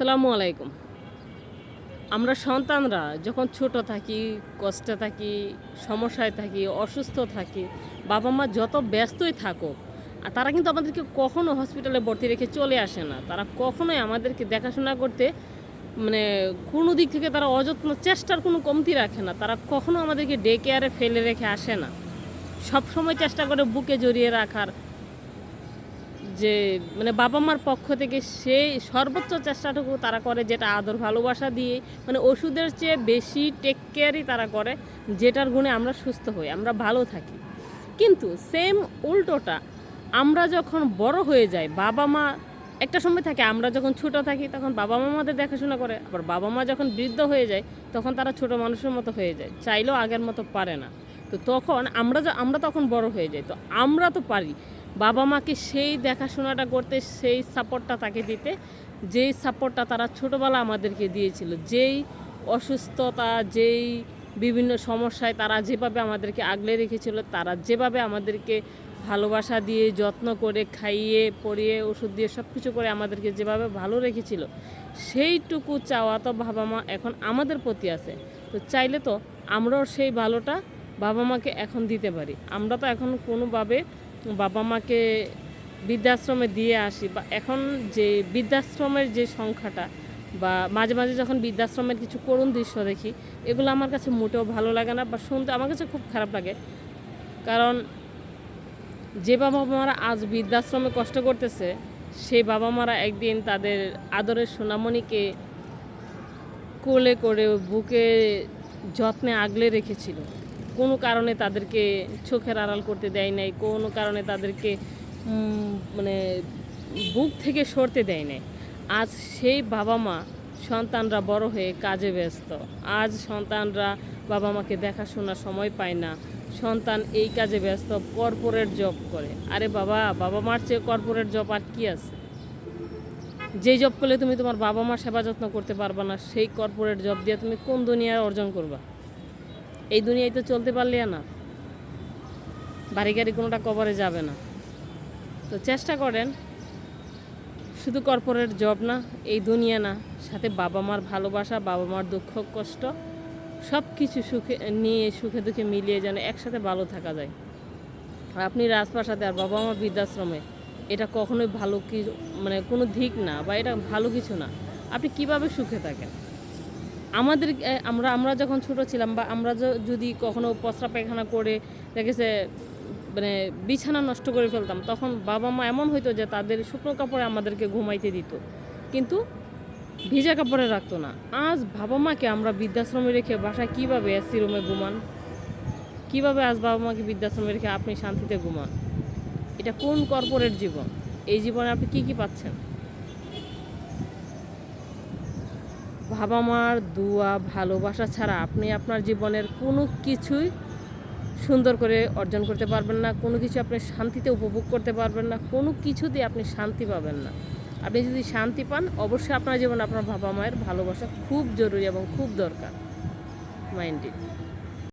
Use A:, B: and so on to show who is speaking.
A: আসসালামু আলাইকুম। আমরা সন্তানরা যখন ছোট থাকি, কষ্টে থাকি, সমস্যায় থাকি, অসুস্থ থাকি বাবা মা যত ব্যস্তই থাকুক, আর তারা কিন্তু আমাদেরকে কখনো হসপিটালে ভর্তি রেখে চলে আসে না। তারা কখনোই আমাদেরকে দেখাশোনা করতে মানে কোনো দিক থেকে তারা অযত্ন, চেষ্টার কোনো কমতি রাখে না। তারা কখনো আমাদেরকে ডে কেয়ারে ফেলে রেখে আসে না। সব সময় চেষ্টা করে বুকে জড়িয়ে রাখার যে মানে বাবা মার পক্ষ থেকে সেই সর্বোচ্চ চেষ্টাটুকু তারা করে যেটা আদর ভালোবাসা দিয়ে মানে ওষুধের চেয়ে বেশি টেক কেয়ারই তারা করে, যেটার গুণে আমরা সুস্থ হই, আমরা ভালো থাকি। কিন্তু সেম উল্টোটা, আমরা যখন বড় হয়ে যাই বাবা মা একটা সময় থাকে, আমরা যখন ছোট থাকি, তখন বাবা মা আমাদের দেখাশোনা করে, আবার বাবা মা যখন বৃদ্ধ হয়ে যায়, তখন তারা ছোট মানুষের মতো হয়ে যায়, চাইলেও আগের মতো পারে না। তো তখন আমরা আমরা তখন বড় হয়ে যাই, তো আমরা তো পারি। বাবা মাকে সেই দেখাশোনাটা করতে, সেই সাপোর্টটা তাকে দিতে, যেই সাপোর্টটা তারা ছোটোবেলা আমাদেরকে দিয়েছিল, যেই অসুস্থতা, যেই বিভিন্ন সমস্যায় তারা যেভাবে আমাদেরকে আগলে রেখেছিল, তারা যেভাবে আমাদেরকে ভালোবাসা দিয়ে, যত্ন করে খাইয়ে পরিয়ে ওষুধ দিয়ে সব কিছু করে আমাদেরকে যেভাবে ভালো রেখেছিল, সেইটুকু চাওয়া তো বাবা মা এখন আমাদের প্রতি আছে। তো চাইলে তো আমরাও সেই ভালোটা বাবা মাকে এখন দিতে পারি। আমরা তো এখন কোনোভাবে বাবা মাকে বৃদ্ধাশ্রমে দিয়ে আসি, বা এখন যে বৃদ্ধাশ্রমের যে সংখ্যাটা, বা মাঝে মাঝে যখন বৃদ্ধাশ্রমের কিছু করুণ দৃশ্য দেখি, এগুলো আমার কাছে মোটেও ভালো লাগে না বা শুনতে, আমার কাছে খুব খারাপ লাগে। কারণ যে বাবা মারা আজ বৃদ্ধাশ্রমে কষ্ট করতেছে সেই বাবা মারা একদিন তাদের আদরের সোনামণিকে কোলে করে বুকে যত্নে আগলে রেখেছিল। কোনো কারণে তাদেরকে চোখের আড়াল করতে দেয় নাই, কোনো কারণে তাদেরকে মানে বুক থেকে সরতে দেয় নাই। আজ সেই বাবা মা সন্তানরা বড় হয়ে কাজে ব্যস্ত। আজ সন্তানরা বাবা মাকে দেখাশোনার সময় পায় না। সন্তান এই কাজে ব্যস্ত, কর্পোরেট জব করে। আরে বাবা বাবা মার চেয়ে কর্পোরেট জব আর কি আছে? যেই জব করলে তুমি তোমার বাবা মার সেবা যত্ন করতে পারবা না, সেই কর্পোরেট জব দিয়ে তুমি কোন দুনিয়ায় অর্জন করবা? এই দুনিয়ায় তো চলতে পারলে না। বাড়ি গাড়ি কোনোটা কবরে যাবে না। তো চেষ্টা করেন, শুধু কর্পোরেট জব না, এই দুনিয়া না, সাথে বাবা মার ভালোবাসা বাবা মার দুঃখ, কষ্ট সব কিছু সুখে নিয়ে, সুখে দুঃখে মিলিয়ে যেন একসাথে ভালো থাকা যায়। আর আপনি রাজপ্রাসাদে আর বাবা মা বৃদ্ধাশ্রমে, এটা কখনোই ভালো কি মানে কোনো দিক না বা এটা ভালো কিছু না। আপনি কীভাবে সুখে থাকেন? আমাদের আমরা আমরা যখন ছোট ছিলাম বা আমরা যদি কখনো পসরা পায়খানা করে, দেখেছে মানে বিছানা নষ্ট করে ফেলতাম, তখন বাবা মা এমন হইতো যে তাদের শুকনো কাপড়ে আমাদেরকে ঘুমাইতে দিত। কিন্তু ভিজা কাপড়ে রাখতো না। আজ বাবা মাকে আমরা বৃদ্ধাশ্রমে রেখে বাসায় কীভাবে এসি রুমে ঘুমান? কীভাবে আজ বাবা মাকে বৃদ্ধাশ্রমে রেখে আপনি শান্তিতে ঘুমান? এটা কোন কর্পোরেট জীবন? এই জীবনে আপনি কি কি পাচ্ছেন? বাবা মার দোয়া, ভালোবাসা ছাড়া আপনি আপনার জীবনের কোনো কিছুই সুন্দর করে অর্জন করতে পারবেন না, কোনো কিছু আপনি শান্তিতে উপভোগ করতে পারবেন না, কোনো কিছুতেই আপনি শান্তি পাবেন না। আপনি যদি শান্তি পান, অবশ্যই আপনার জীবনে আপনার বাবা মায়ের ভালোবাসা খুব জরুরি এবং খুব দরকার। মাইন্ডে।